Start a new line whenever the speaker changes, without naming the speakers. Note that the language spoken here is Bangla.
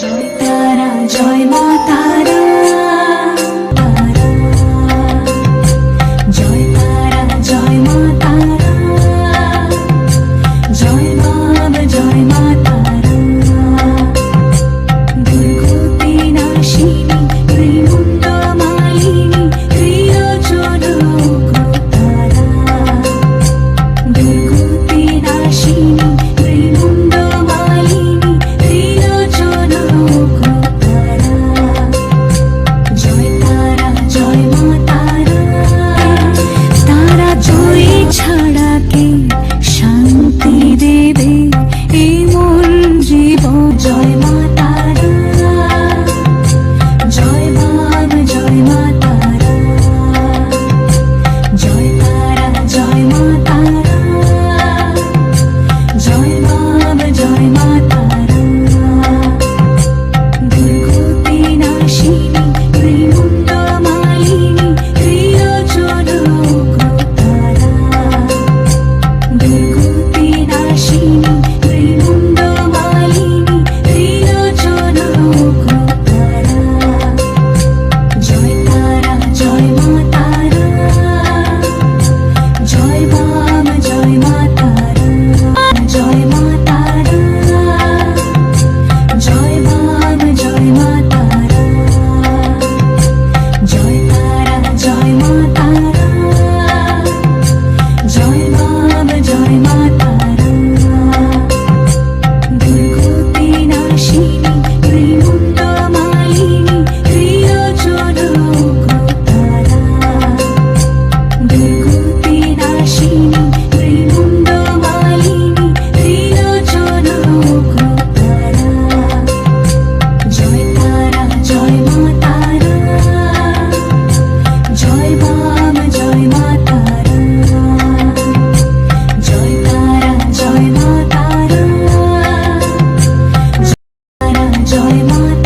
জয় তারা জয় মা তারা। জয় মা তারা তারা জয় ছাড়া কে শান্তি দেবে এই মন জীব জয় জয় মা